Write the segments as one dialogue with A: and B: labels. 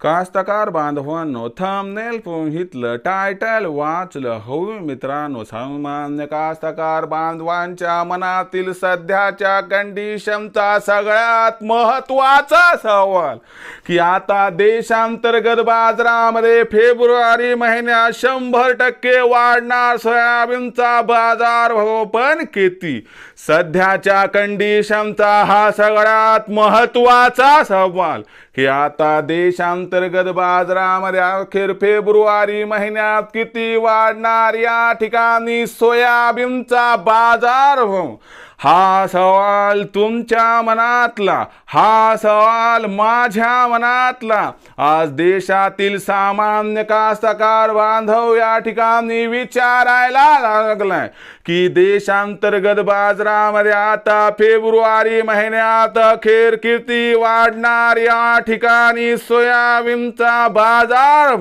A: कास्तकार बांधवांनो thumbnail पोहितलं title वाचलं. हो मित्रांनो सामान्य कास्तकार बांधवांच्या मनातील सध्याच्या कंडिशनचा सगळ्यात महत्त्वाचा सवाल की आता देशांतर्गत बाजारामध्ये फेब्रुवारी महिन्यात शंभर टक्के वाढणार सोयाबीनचा बाजार भाव पण किती? सध्याच्या कंडिशनचा हा सगळ्यात महत्त्वाचा सवाल. की आता देशांतर्गत बाजारामध्ये अखेर फेब्रुवारी महिन्यात किती वाढणार या ठिकाणी सोयाबीनचा बाजार? हो हा सवाल तुमच्या मनातला हा सवाल माझ्या मनातला. आज देशातील सामान्य कास्तकार बांधव या ठिकाणी विचारायला लागलाय की देशांतर्गत बाजारामध्ये आता फेब्रुवारी महिन्यात अखेर किती वाढणार या ठिकाणी सोयाबीनचा बाजार?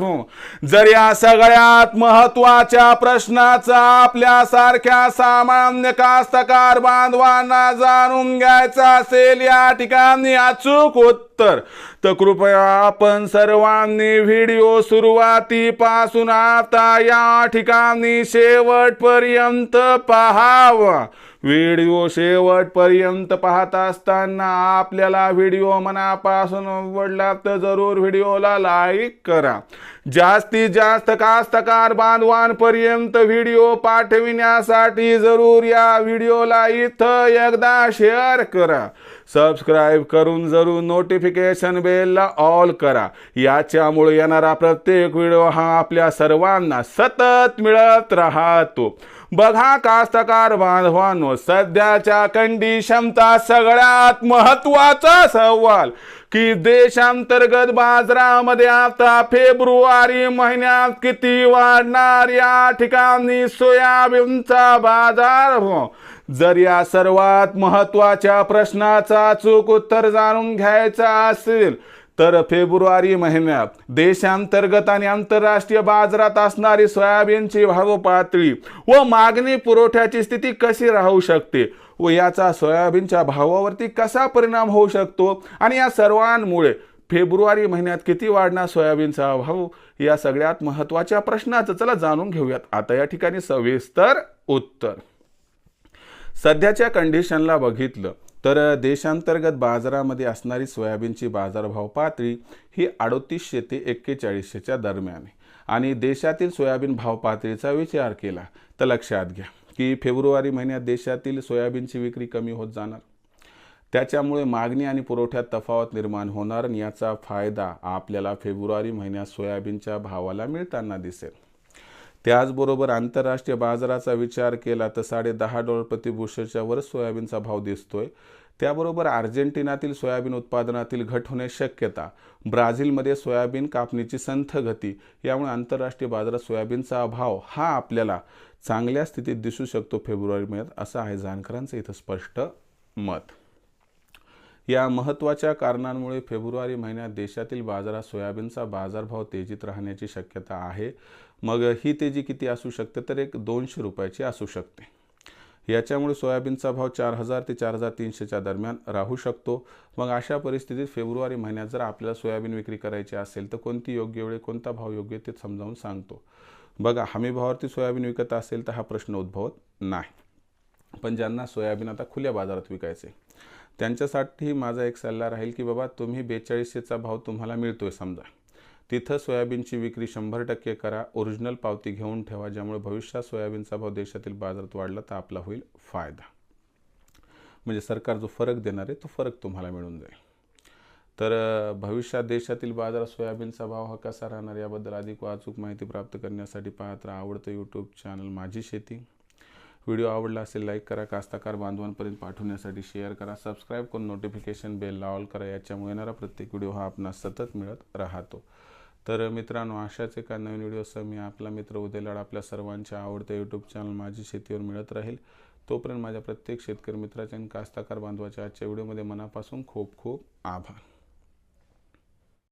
A: जर या सगळ्यात महत्त्वाच्या प्रश्नाचा आपल्यासारख्या सामान्य कास्तकार बांध बांधवांना जाणून घ्यायचा असेल या ठिकाणी अचूक उत्तर. तर कृपया आपण सर्वांनी व्हिडिओ सुरुवातीपासून आता या ठिकाणी शेवटपर्यंत पहावा. व्हिडिओ शेवटपर्यंत पाहत असताना आपल्याला व्हिडिओ मनापासून आवडला तर जरूर व्हिडिओला लाईक करा. जास्तीत जास्त कास्तकार बांधवांपर्यंत व्हिडिओ पाठविण्यासाठी जरूर या व्हिडिओला इथं एकदा शेअर करा. सबस्क्राईब करून जरूर नोटिफिकेशन बेलला ऑल करा. याच्यामुळे येणारा प्रत्येक व्हिडिओ हा आपल्या सर्वांना सतत मिळत राहतो. बघा कास्तकार बांधवांनो सध्याच्या कंडिशनचा सगळ्यात महत्त्वाचा सवाल की देशांतर्गत बाजारामध्ये आता फेब्रुवारी महिन्यात किती वाढणार या ठिकाणी सोयाबीनचा बाजार? भाव जर या सर्वात महत्त्वाच्या प्रश्नाचा अचूक उत्तर जाणून घ्यायचा असेल तर फेब्रुवारी महिन्यात देशांतर्गत आणि आंतरराष्ट्रीय बाजारात असणारी सोयाबीनची भाव पातळी व मागणी पुरवठ्याची स्थिती कशी राहू शकते व याचा सोयाबीनच्या भावावरती कसा परिणाम होऊ शकतो आणि या सर्वांमुळे फेब्रुवारी महिन्यात किती वाढणार सोयाबीनचा भाव या सगळ्यात महत्त्वाच्या प्रश्नाचं चला जाणून घेऊयात. आता या ठिकाणी सविस्तर उत्तर. सध्याच्या कंडिशनला बघितलं तर देशांतर्गत बाजारामध्ये असणारी सोयाबीनची बाजारभाव पातळी ही अडोतीसशे ते एक्केचाळीसशेच्या दरम्यान आहे. आणि देशातील सोयाबीन भाव पातळीचा विचार केला तर लक्षात घ्या की फेब्रुवारी महिन्यात देशातील सोयाबीनची विक्री कमी होत जाणार. त्याच्यामुळे मागणी आणि पुरवठ्यात तफावत निर्माण होणार आणि याचा फायदा आपल्याला फेब्रुवारी महिन्यात सोयाबीनच्या भावाला मिळताना दिसेल. त्याचबरोबर आंतरराष्ट्रीय बाजाराचा विचार केला तर साडे दहा डॉलर प्रतिबुशेच्या वर सोयाबीनचा भाव दिसतोय. त्याबरोबर अर्जेंटिनातील सोयाबीन उत्पादनातील घट होण्याची शक्यता ब्राझीलमध्ये सोयाबीन कापणीची संथ गती यामुळे आंतरराष्ट्रीय बाजारात सोयाबीनचा अभाव हा आपल्याला चांगल्या स्थितीत दिसू शकतो फेब्रुवारी महिन्यात असं आहे जानकरांचं इथं स्पष्ट मत. या महत्त्वाच्या कारणांमुळे फेब्रुवारी महिन्यात देशातील बाजारात सोयाबीनचा बाजारभाव तेजीत राहण्याची शक्यता आहे. मग ही तेजी किती असू शकते? तर एक दोनशे रुपयाची असू शकते. याच्यामुळे सोयाबीनचा भाव चार हजार ते चार हजार तीनशेच्या दरम्यान राहू शकतो. मग अशा परिस्थितीत फेब्रुवारी महिन्यात जर आपल्याला सोयाबीन विक्री करायची असेल तर कोणती योग्य वेळे कोणता भाव योग्य ते समजावून सांगतो. बघा हमी भावावरती सोयाबीन विकत असेल तर हा प्रश्न उद्भवत नाही. पण ज्यांना सोयाबीन आता खुल्या बाजारात विकायचे त्यांच्यासाठी माझा एक सल्ला राहील की बाबा तुम्ही बेचाळीसशेचा भाव तुम्हाला मिळतो आहे समजा. तिथं सोयाबीनची विक्री शंभर टक्के करा ओरिजिनल पावती घेऊन ठेवा ज्यामुळे भविष्यात सोयाबीनचा भाव देशातील बाजारात वाढला तर आपला होईल फायदा. म्हणजे सरकार जो फरक देणार आहे तो फरक तुम्हाला मिळून जाईल. तर भविष्यात देशातील बाजारात सोयाबीनचा भाव हा कसा राहणार याबद्दल अधिक वाचूक माहिती प्राप्त करण्यासाठी पाहत राहा आवडतं यूट्यूब चॅनल माझी शेती. व्हिडिओ आवडला असेल लाईक करा कास्ताकार बांधवांपर्यंत पाठवण्यासाठी शेअर करा. सबस्क्राईब करून नोटिफिकेशन बेलला ऑल करा. याच्यामुळे येणारा प्रत्येक व्हिडिओ हा आपणास सतत मिळत राहतो. तर मित्रांनो अशाच एका नवीन व्हिडिओसह मी आपला मित्र उदयलाड आपल्या सर्वांच्या आवडत्या यूट्यूब चॅनल माझी शेतीवर मिळत राहील. तोपर्यंत माझ्या प्रत्येक शेतकरी मित्राच्या आणि कास्ताकार बांधवाच्या आजच्या व्हिडिओमध्ये मनापासून खूप खूप आभार.